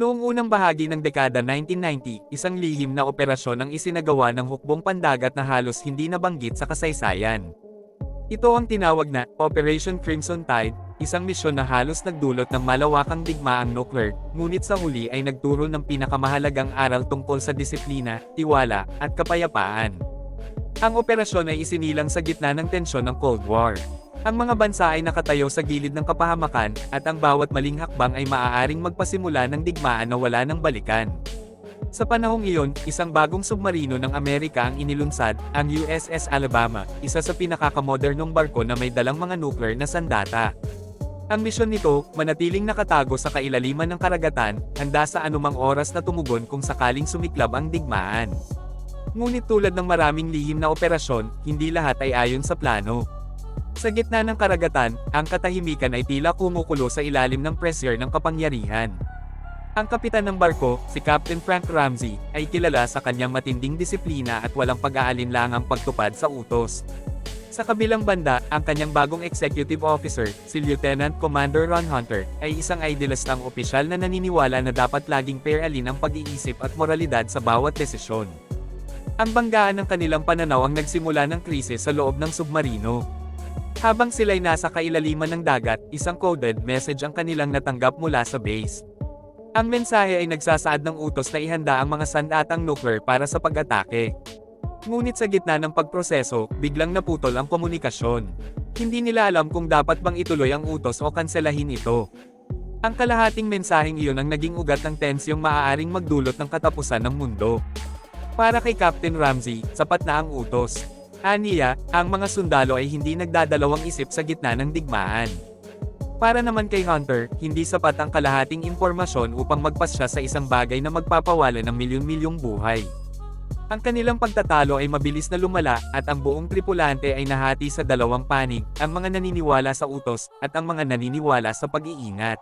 Noong unang bahagi ng dekada 1990, isang lihim na operasyon ang isinagawa ng hukbong pandagat na halos hindi nabanggit sa kasaysayan. Ito ang tinawag na Operation Crimson Tide, isang misyon na halos nagdulot ng malawakang digmaang nuclear, ngunit sa huli ay nagturo ng pinakamahalagang aral tungkol sa disiplina, tiwala, at kapayapaan. Ang operasyon ay isinilang sa gitna ng tensyon ng Cold War. Ang mga bansa ay nakatayo sa gilid ng kapahamakan, at ang bawat maling hakbang ay maaaring magpasimula ng digmaan na wala ng balikan. Sa panahong iyon, isang bagong submarino ng Amerika ang inilunsad, ang USS Alabama, isa sa pinakakamodernong barko na may dalang mga nuclear na sandata. Ang misyon nito, manatiling nakatago sa kailaliman ng karagatan, handa sa anumang oras na tumugon kung sakaling sumiklab ang digmaan. Ngunit tulad ng maraming lihim na operasyon, hindi lahat ay ayon sa plano. Sa gitna ng karagatan, ang katahimikan ay tila kumukulo sa ilalim ng pressure ng kapangyarihan. Ang kapitan ng barko, si Captain Frank Ramsey, ay kilala sa kanyang matinding disiplina at walang pag-aalinlangang pagtupad sa utos. Sa kabilang banda, ang kanyang bagong executive officer, si Lieutenant Commander Ron Hunter, ay isang idealistang opisyal na naniniwala na dapat laging pairalin ang pag-iisip at moralidad sa bawat desisyon. Ang banggaan ng kanilang pananaw ang nagsimula ng krisis sa loob ng submarino. Habang sila'y nasa kailaliman ng dagat, isang coded message ang kanilang natanggap mula sa base. Ang mensahe ay nagsasaad ng utos na ihanda ang mga sandatang nuclear para sa pag-atake. Ngunit sa gitna ng pagproseso, biglang naputol ang komunikasyon. Hindi nila alam kung dapat bang ituloy ang utos o kanselahin ito. Ang kalahating mensaheng iyon ang naging ugat ng tensyong maaaring magdulot ng katapusan ng mundo. Para kay Captain Ramsey, sapat na ang utos. Aniya, ang mga sundalo ay hindi nagdadalawang isip sa gitna ng digmaan. Para naman kay Hunter, hindi sapat ang kalahating impormasyon upang magpasya sa isang bagay na magpapawala ng milyon-milyong buhay. Ang kanilang pagtatalo ay mabilis na lumala, at ang buong tripulante ay nahati sa dalawang panig, ang mga naniniwala sa utos, at ang mga naniniwala sa pag-iingat.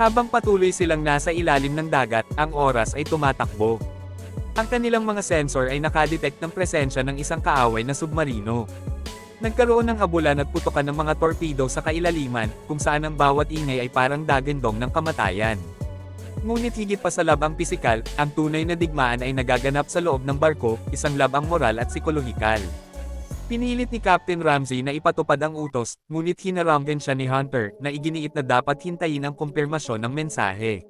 Habang patuloy silang nasa ilalim ng dagat, ang oras ay tumatakbo. Ang kanilang mga sensor ay nakadetect ng presensya ng isang kaaway na submarino. Nagkaroon ng habulan at putukan ng mga torpedo sa kailaliman, kung saan ang bawat ingay ay parang dagandong ng kamatayan. Ngunit higit pa sa labang pisikal, ang tunay na digmaan ay nagaganap sa loob ng barko, isang labang moral at psikolohikal. Pinilit ni Captain Ramsey na ipatupad ang utos, ngunit hinaranggan siya ni Hunter, na iginiit na dapat hintayin ang kumpirmasyon ng mensahe.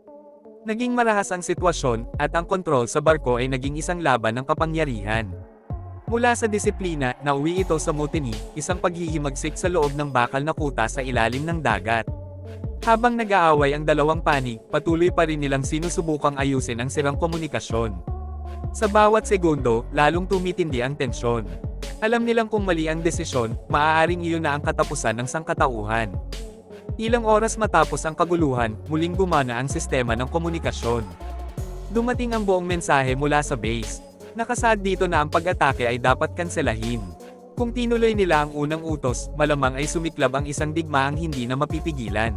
Naging marahas ang sitwasyon, at ang kontrol sa barko ay naging isang laban ng kapangyarihan. Mula sa disiplina, nauwi ito sa mutiny, isang paghihimagsik sa loob ng bakal na kuta sa ilalim ng dagat. Habang nag-aaway ang dalawang panig, patuloy pa rin nilang sinusubukang ayusin ang sirang komunikasyon. Sa bawat segundo, lalong tumitindi ang tensyon. Alam nilang kung mali ang desisyon, maaaring iyon na ang katapusan ng sangkatauhan. Ilang oras matapos ang kaguluhan, muling gumana ang sistema ng komunikasyon. Dumating ang buong mensahe mula sa base. Nakasaad dito na ang pag-atake ay dapat kanselahin. Kung tinuloy nila ang unang utos, malamang ay sumiklab ang isang digmaang hindi na mapipigilan.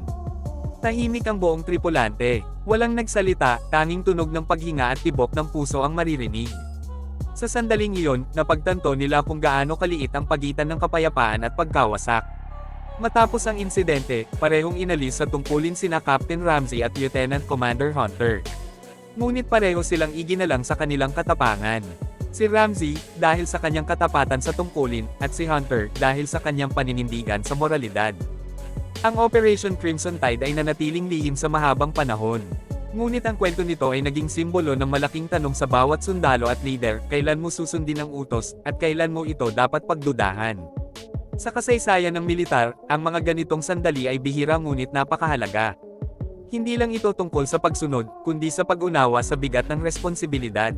Tahimik ang buong tripulante. Walang nagsalita, tanging tunog ng paghinga at tibok ng puso ang maririnig. Sa sandaling iyon, napagtanto nila kung gaano kaliit ang pagitan ng kapayapaan at pagkawasak. Matapos ang insidente, parehong inalis sa tungkulin sina Captain Ramsey at Lieutenant Commander Hunter. Ngunit pareho silang iginalang sa kanilang katapangan. Si Ramsey, dahil sa kanyang katapatan sa tungkulin, at si Hunter, dahil sa kanyang paninindigan sa moralidad. Ang Operation Crimson Tide ay nanatiling lihim sa mahabang panahon. Ngunit ang kwento nito ay naging simbolo ng malaking tanong sa bawat sundalo at leader, kailan mo susundin ang utos, at kailan mo ito dapat pagdudahan. Sa kasaysayan ng militar, ang mga ganitong sandali ay bihira ngunit napakahalaga. Hindi lang ito tungkol sa pagsunod, kundi sa pag-unawa sa bigat ng responsibilidad.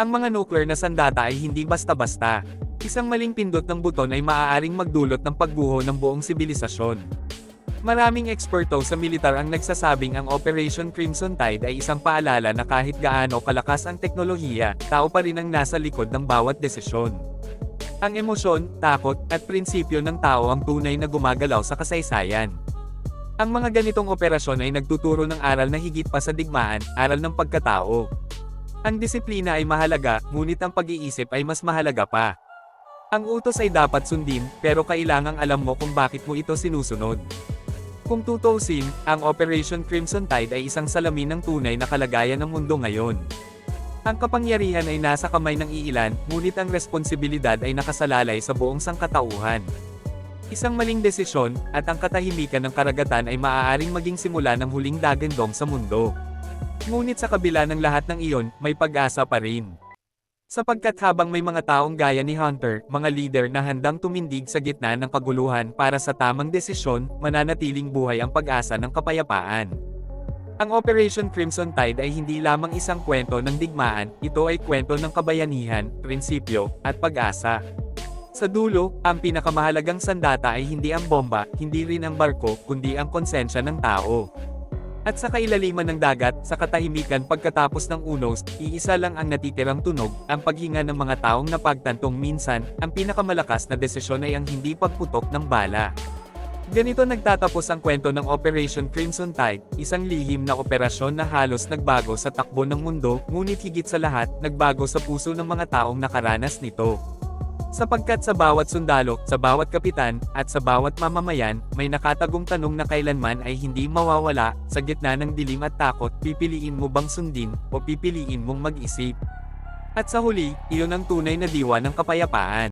Ang mga nuclear na sandata ay hindi basta-basta. Isang maling pindot ng buton ay maaaring magdulot ng pagguho ng buong sibilisasyon. Maraming eksperto sa militar ang nagsasabing ang Operation Crimson Tide ay isang paalala na kahit gaano kalakas ang teknolohiya, tao pa rin ang nasa likod ng bawat desisyon. Ang emosyon, takot, at prinsipyo ng tao ang tunay na gumagalaw sa kasaysayan. Ang mga ganitong operasyon ay nagtuturo ng aral na higit pa sa digmaan, aral ng pagkatao. Ang disiplina ay mahalaga, ngunit ang pag-iisip ay mas mahalaga pa. Ang utos ay dapat sundin, pero kailangang alam mo kung bakit mo ito sinusunod. Kung tutuusin, ang Operation Crimson Tide ay isang salamin ng tunay na kalagayan ng mundo ngayon. Ang kapangyarihan ay nasa kamay ng iilan, ngunit ang responsibilidad ay nakasalalay sa buong sangkatauhan. Isang maling desisyon, at ang katahimikan ng karagatan ay maaaring maging simula ng huling dagandong sa mundo. Ngunit sa kabila ng lahat ng iyon, may pag-asa pa rin. Sapagkat habang may mga taong gaya ni Hunter, mga leader na handang tumindig sa gitna ng kaguluhan para sa tamang desisyon, mananatiling buhay ang pag-asa ng kapayapaan. Ang Operation Crimson Tide ay hindi lamang isang kwento ng digmaan, ito ay kwento ng kabayanihan, prinsipyo, at pag-asa. Sa dulo, ang pinakamahalagang sandata ay hindi ang bomba, hindi rin ang barko, kundi ang konsensya ng tao. At sa kailaliman ng dagat, sa katahimikan pagkatapos ng unos, iisa lang ang natitirang tunog, ang paghinga ng mga taong napagtantong minsan, ang pinakamalakas na desisyon ay ang hindi pagputok ng bala. Ganito nagtatapos ang kwento ng Operation Crimson Tide, isang lihim na operasyon na halos nagbago sa takbo ng mundo, ngunit higit sa lahat, nagbago sa puso ng mga taong nakaranas nito. Sapagkat sa bawat sundalo, sa bawat kapitan, at sa bawat mamamayan, may nakatagong tanong na kailanman ay hindi mawawala, sa gitna ng dilim at takot, pipiliin mo bang sundin, o pipiliin mong mag-isip. At sa huli, iyon ang tunay na diwa ng kapayapaan.